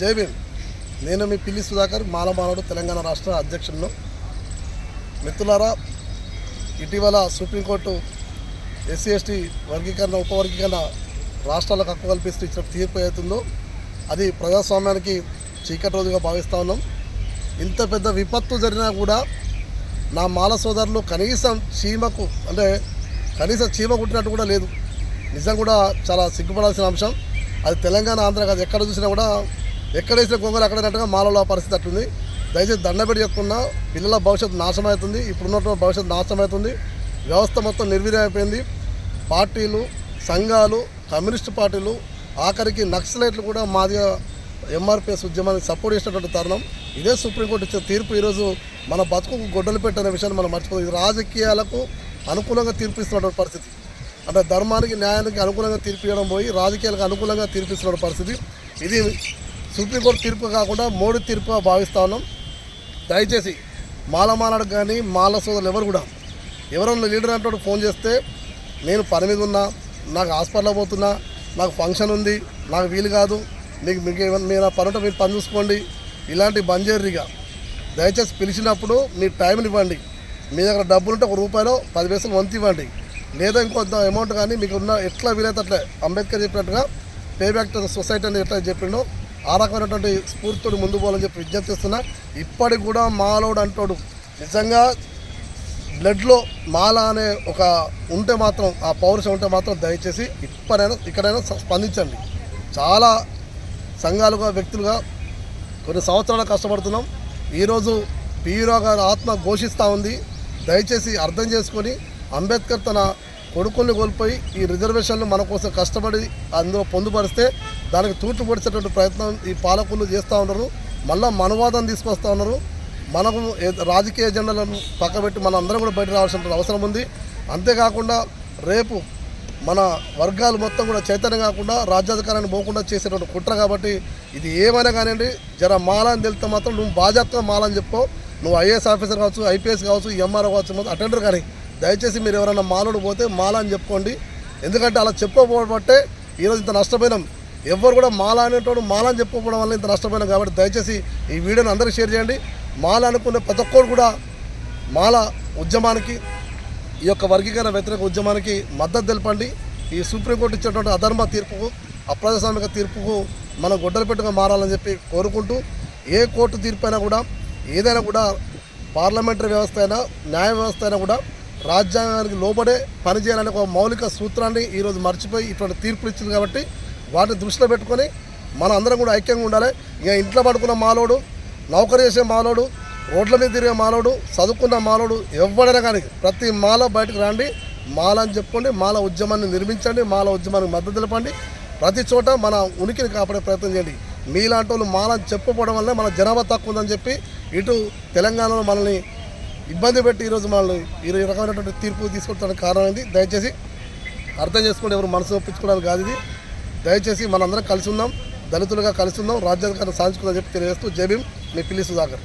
జై భీమ్. నేను మీ పిల్లి సుధాకర్ మాలమాలడు తెలంగాణ రాష్ట్ర అధ్యక్షులను. మిత్రులారా ఇటీవల సుప్రీంకోర్టు ఎస్సీ ఎస్టీ వర్గీకరణ ఉపవర్గీకరణ రాష్ట్రాలకు హక్కు కల్పిస్తూ ఇచ్చిన తీర్పు అవుతుందో అది ప్రజాస్వామ్యానికి చీకటి రోజుగా భావిస్తూ ఉన్నాం. ఇంత పెద్ద విపత్తు జరిగినా కూడా నా మాల సోదరులు కనీసం చీమకు అంటే కనీసం చీమ కుట్టినట్టు కూడా లేదు. నిజం కూడా చాలా సిగ్గుపడాల్సిన అంశం. అది తెలంగాణ ఆంధ్ర కాదు ఎక్కడ చూసినా కూడా ఎక్కడ వేసిన గొంగలు అక్కడైనట్టుగా మాలలో పరిస్థితి అట్టుంది దయచేసి దండబెట్టి చెప్పుకున్నా పిల్లల భవిష్యత్తు నాశనం అవుతుంది ఇప్పుడున్నటువంటి భవిష్యత్తు నాశనం అవుతుంది వ్యవస్థ మొత్తం నిర్వీర్యం అయిపోయింది పార్టీలు సంఘాలు కమ్యూనిస్టు పార్టీలు ఆఖరికి నక్సలైట్లు కూడా మాదిగా ఎంఆర్పిఎస్ ఉద్యమానికి సపోర్ట్ చేసినటువంటి తరుణం. ఇదే సుప్రీంకోర్టు ఇచ్చిన తీర్పు ఈరోజు మన బతుకుకు గొడ్డలు పెట్టిన విషయాన్ని మనం మర్చిపోతుంది ఇది రాజకీయాలకు అనుకూలంగా తీర్పు ఇస్తున్నటువంటి పరిస్థితి. అంటే ధర్మానికి న్యాయానికి అనుకూలంగా తీర్పు ఇవ్వడం పోయి రాజకీయాలకు అనుకూలంగా తీర్పు ఇస్తున్న పరిస్థితి. ఇది సుప్రీంకోర్టు తీర్పు కాకుండా మోడీ తీర్పుగా భావిస్తా ఉన్నాం. దయచేసి మాల మాలాడు కానీ మాల సోదరులు ఎవరు కూడా ఎవరన్నా లీడర్ అంటే ఫోన్ చేస్తే నేను పని మీద ఉన్నా నాకు హాస్పిటల్ పోతున్నా నాకు ఫంక్షన్ ఉంది నాకు వీలు కాదు మీకు మీకు ఏమైనా మీరు పని ఉంటే మీరు పని చూసుకోండి ఇలాంటి బంద్ దయచేసి పిలిచినప్పుడు మీ టైంని ఇవ్వండి. మీ దగ్గర డబ్బులు ఉంటే ఒక రూపాయలో పది పైసలు వంతు ఇవ్వండి. లేదా ఇంకొంత అమౌంట్ కానీ మీకు ఉన్న ఎట్లా వీలైతే అట్లా అంబేద్కర్ చెప్పినట్టుగా పే బ్యాక్ సొసైటీ అని ఎట్లా చెప్పిండో ఆ రకమైనటువంటి స్ఫూర్తితో ముందు పోవాలని చెప్పి విజ్ఞప్తి చేస్తున్నా. ఇప్పటికి కూడా మాలోడు అంటాడు. నిజంగా బ్లడ్లో మాల అనే ఒక ఉంటే మాత్రం ఆ పౌరుషం ఉంటే మాత్రం దయచేసి ఇప్పుడైనా ఇక్కడైనా స్పందించండి. చాలా సంఘాలుగా వ్యక్తులుగా కొన్ని సంవత్సరాలు కష్టపడుతున్నాం. ఈరోజు పీరో గారి ఆత్మ ఘోషిస్తూ ఉంది. దయచేసి అర్థం చేసుకొని అంబేద్కర్ తన కొడుకుల్ని కోల్పోయి ఈ రిజర్వేషన్లు మన కోసం కష్టపడి అందులో పొందుపరిస్తే దానికి తూర్చిపడిచేటువంటి ప్రయత్నం ఈ పాలకులు చేస్తూ ఉన్నారు. మళ్ళీ మనవాదం తీసుకొస్తూ ఉన్నారు. మనకు రాజకీయ ఎజెండాలను పక్కబెట్టి మన అందరం కూడా బయట రావాల్సిన అవసరం ఉంది. అంతేకాకుండా రేపు మన వర్గాలు మొత్తం కూడా చైతన్యం కాకుండా రాజ్యాధికారాన్ని పోకుండా చేసేటువంటి కుట్ర కాబట్టి ఇది ఏమైనా కానివ్వండి జర మాల అని తెలిస్తే మాత్రం నువ్వు బాధ్యతగా మాల అని చెప్పు నువ్వు ఐఏఎస్ ఆఫీసర్ కావచ్చు ఐపీఎస్ కావచ్చు ఎంఆర్ఓ కావచ్చు అటెండర్ కానీ దయచేసి మీరు ఎవరైనా మాలోడు పోతే మాల అని చెప్పుకోండి. ఎందుకంటే అలా చెప్పబట్టే ఈరోజు ఇంత నష్టపోయినాం. ఎవరు కూడా మాల అనేటోడు మాల అని చెప్పుకోవడం వల్ల ఇంత నష్టపోయినాం కాబట్టి దయచేసి ఈ వీడియోని అందరికీ షేర్ చేయండి. మాల అనుకునే ప్రతి ఒక్కరు కూడా మాల ఉద్యమానికి ఈ యొక్క వర్గీకరణ వ్యతిరేక ఉద్యమానికి మద్దతు తెలపండి. ఈ సుప్రీంకోర్టు ఇచ్చినటువంటి అధర్మ తీర్పుకు అప్రజాస్వామిక తీర్పుకు మనం గొడ్డలు పెట్టుగా మారాలని చెప్పి కోరుకుంటూ ఏ కోర్టు తీర్పు అయినా కూడా ఏదైనా కూడా పార్లమెంటరీ వ్యవస్థ అయినా న్యాయ వ్యవస్థ అయినా కూడా రాజ్యాంగానికి లోబడే పనిచేయాలనే ఒక మౌలిక సూత్రాన్ని ఈరోజు మర్చిపోయి ఇటువంటి తీర్పులు ఇచ్చింది కాబట్టి వాటిని దృష్టిలో పెట్టుకొని మన అందరం కూడా ఐక్యంగా ఉండాలి. ఇక ఇంట్లో పడుకున్న మాలోడు నౌకరీ చేసే మాలోడు రోడ్ల మీద తిరిగే మాలోడు చదువుకున్న మాలోడు ఎవడైనా కానీ ప్రతి మాల బయటకు రండి. మాల అని చెప్పుకోండి మాల ఉద్యమాన్ని నిర్మించండి మాల ఉద్యమానికి మద్దతు తెలపండి. ప్రతి చోట మన ఉనికిని కాపాడే ప్రయత్నం చేయండి. మీలాంటి వాళ్ళు మాలని చెప్పుకోవడం వల్లనే మన జనాభా తక్కువ ఉందని చెప్పి ఇటు తెలంగాణలో మనల్ని ఇబ్బంది పెట్టి ఈరోజు మనల్ని ఈ రకమైనటువంటి తీర్పు తీసుకుంటానికి కారణం ఏంది? దయచేసి అర్థం చేసుకుంటే ఎవరు మనసు ఒప్పించుకోవడానికి కాదు ఇది. దయచేసి మనందరం కలిసి ఉందాం దళితులుగా కలిసి ఉందాం రాజ్యాధికారం సాధించుకుందాం చెప్పి తెలియజేస్తూ జై భీమ్ మీ పిల్లి సుధాకర్.